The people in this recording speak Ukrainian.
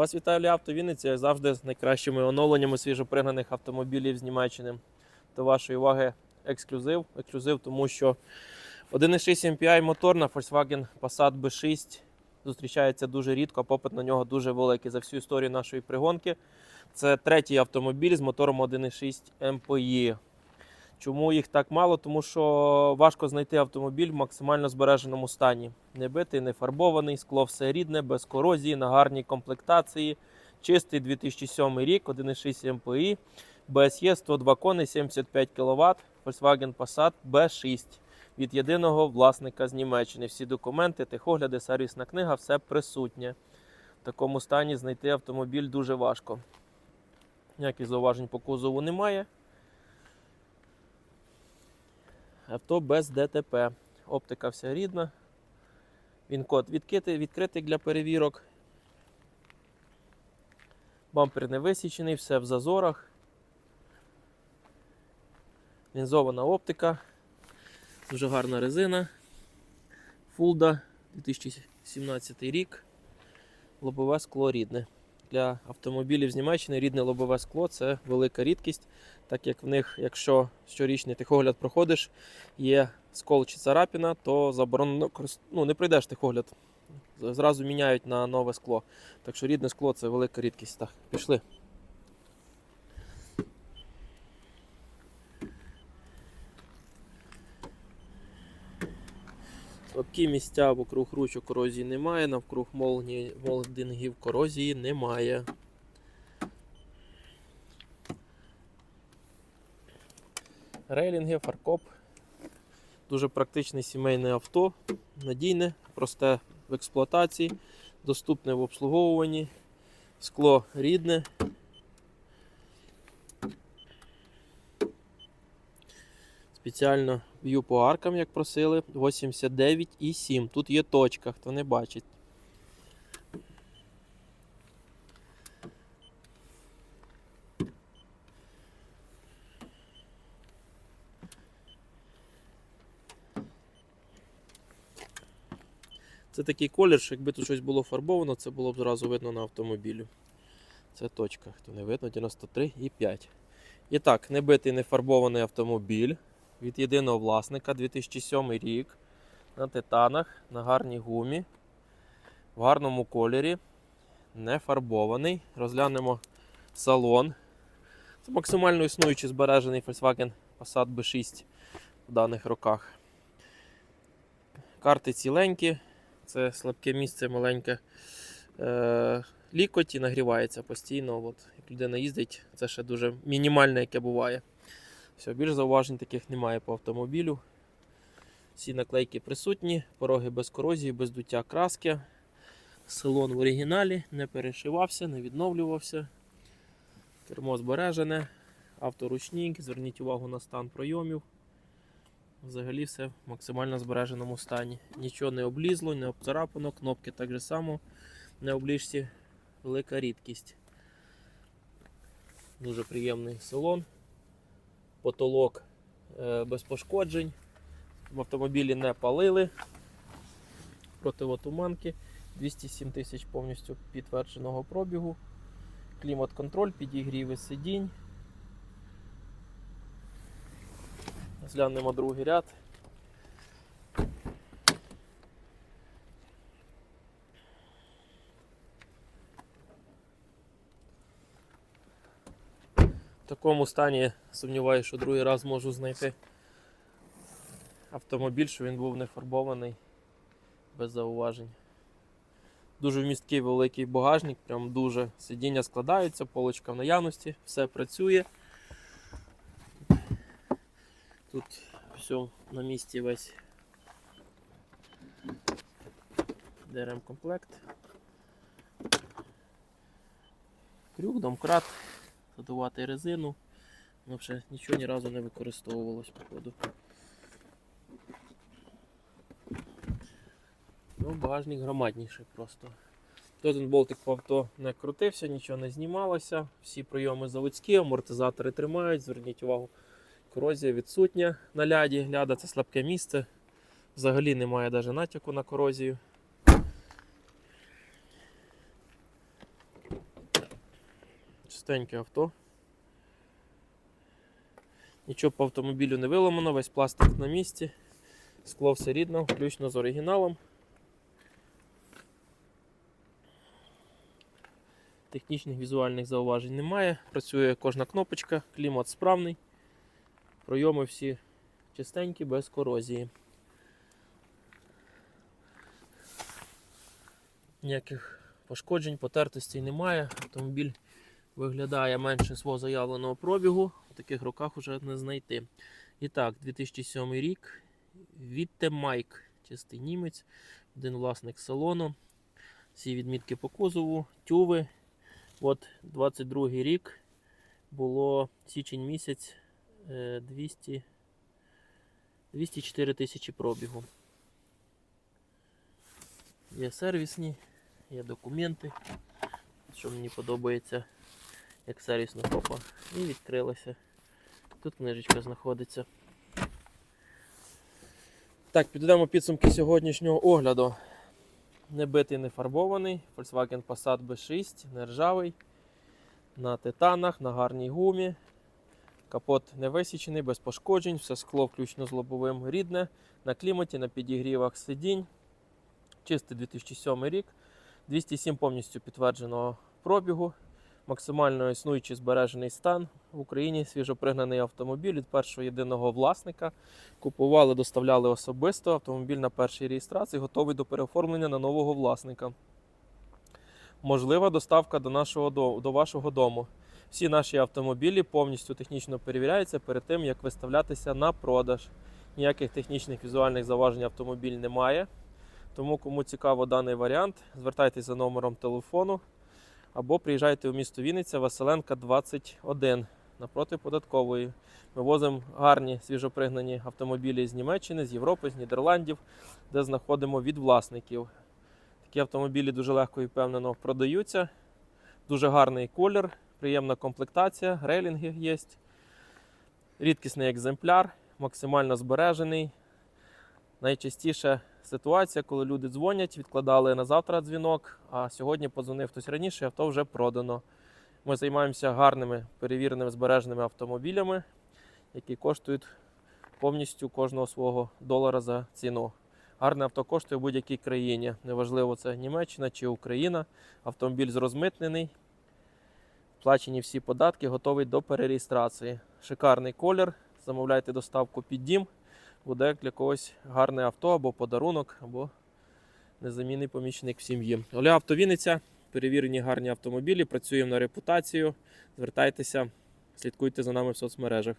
Вас вітаю Авто Вінниці, як завжди з найкращими оновленнями свіжопригнаних автомобілів з Німеччини. До вашої уваги ексклюзив. Ексклюзив, тому що 1.6 MPI мотор на Volkswagen Passat B6 зустрічається дуже рідко, а попит на нього дуже великий за всю історію нашої пригонки. Це третій автомобіль з мотором 1.6 MPI. Чому їх так мало? Тому що важко знайти автомобіль в максимально збереженому стані. Не битий, не фарбований, скло все рідне, без корозії, на гарній комплектації. Чистий 2007 рік, 1,6 MPI, BSE 102 кони, 75 кВт, Volkswagen Passat B6 від єдиного власника з Німеччини. Всі документи, техогляди, сервісна книга, все присутнє. В такому стані знайти автомобіль дуже важко. Ніяких зауважень по кузову немає. Авто без ДТП. Оптика вся рідна. Він код відкритий, відкритий для перевірок. Бампер не висічений, все в зазорах. Лінзована оптика. Дуже гарна резина. Фулда 2017 рік. Лобове скло рідне. Для автомобілів з Німеччини рідне лобове скло це велика рідкість, так як в них, якщо щорічний техогляд проходиш, є скол чи царапіна, то заборонено ну, не пройдеш техогляд. З- Зразу міняють на нове скло. Так що рідне скло це велика рідкість. Так, пішли. Слабкі місця вокруг ручок корозії немає, навкруг молдингів корозії немає. Рейлінги, фаркоп. Дуже практичне сімейне авто, надійне, просте в експлуатації, доступне в обслуговуванні, скло рідне. Спеціально б'ю по аркам, як просили, 89,7. Тут є точка, хто не бачить. Це такий колір, що якби тут щось було фарбовано, це було б зразу видно на автомобілі. Це точка, хто не видно, 93,5. І так, не битий, не фарбований автомобіль від єдиного власника 2007 рік на титанах, на гарній гумі, в гарному кольорі, не фарбований. Розглянемо салон. Це максимально існуючий збережений Volkswagen Passat B6 в даних роках. Карти ціленькі, це слабке місце маленьке. Е, лікоті нагрівається постійно. От, як людина їздить, це ще дуже мінімальне, яке буває. Все, більш зауважень таких немає по автомобілю. Всі наклейки присутні, пороги без корозії, без дуття краски. Салон в оригіналі, не перешивався, не відновлювався. Кермо збережене, авторучник, зверніть увагу на стан пройомів. Взагалі все в максимально збереженому стані. Нічого не облізло, не обцарапано, кнопки так же само не обліжці. Велика рідкість. Дуже приємний салон потолок е, без пошкоджень. В автомобілі не палили. Противотуманки. 207 тисяч повністю підтвердженого пробігу. Клімат-контроль, підігріви сидінь. Зглянемо другий ряд. В такому стані сумніваюся, що другий раз можу знайти автомобіль, що він був не фарбований без зауважень. Дуже вмісткий великий багажник, прям дуже сидіння складаються, полочка в наявності, все працює. Тут все на місці весь ДРМ комплект. Крюк, домкрат, задувати резину. Ну, ще нічого ні разу не використовувалось, походу. Ну, багажник громадніший просто. Тут болтик по авто не крутився, нічого не знімалося. Всі прийоми заводські, амортизатори тримають, зверніть увагу. Корозія відсутня на ляді. Ляда це слабке місце. Взагалі немає навіть натяку на корозію. Чистеньке авто. Нічого по автомобілю не виламано, весь пластик на місці. Скло все рідно, включно з оригіналом. Технічних візуальних зауважень немає. Працює кожна кнопочка, клімат справний. Пройоми всі чистенькі, без корозії. Ніяких пошкоджень, потертостей немає. Автомобіль виглядає менше свого заявленого пробігу. В таких роках вже не знайти. І так, 2007 рік. Вітте Майк, чистий німець, один власник салону. Всі відмітки по кузову, тюви. От 22 рік було січень місяць 200, 204 тисячі пробігу. Є сервісні, є документи, що мені подобається, як сервісна копа. І відкрилася. Тут книжечка знаходиться. Так, підведемо підсумки сьогоднішнього огляду. Не битий, не фарбований. Volkswagen Passat B6, не ржавий. На титанах, на гарній гумі. Капот не висічений, без пошкоджень, все скло включно з лобовим рідне. На кліматі, на підігрівах сидінь. Чистий 2007 рік. 207 повністю підтвердженого пробігу. Максимально існуючий збережений стан в Україні. Свіжопригнаний автомобіль від першого єдиного власника. Купували, доставляли особисто. Автомобіль на першій реєстрації готовий до переоформлення на нового власника. Можлива доставка до, нашого, до, вашого дому. Всі наші автомобілі повністю технічно перевіряються перед тим, як виставлятися на продаж. Ніяких технічних візуальних заважень автомобіль немає. Тому, кому цікаво даний варіант, звертайтеся за номером телефону або приїжджайте у місто Вінниця, Василенка 21 напроти податкової. Ми возимо гарні свіжопригнані автомобілі з Німеччини, з Європи, з Нідерландів, де знаходимо від власників. Такі автомобілі дуже легко і впевнено продаються. Дуже гарний колір, приємна комплектація, рейлінги є. Рідкісний екземпляр, максимально збережений. Найчастіше ситуація, коли люди дзвонять, відкладали на завтра дзвінок, а сьогодні подзвонив хтось раніше, авто вже продано. Ми займаємося гарними перевіреними збереженими автомобілями, які коштують повністю кожного свого долара за ціну. Гарне авто коштує в будь-якій країні. Неважливо, це Німеччина чи Україна. Автомобіль зрозмитнений. Плачені всі податки, готовий до перереєстрації. Шикарний колір. Замовляйте доставку під дім. Буде для когось гарне авто або подарунок, або незамінний помічник в сім'ї. Оля Автовіниця. Перевірені гарні автомобілі. Працюємо на репутацію. Звертайтеся, слідкуйте за нами в соцмережах.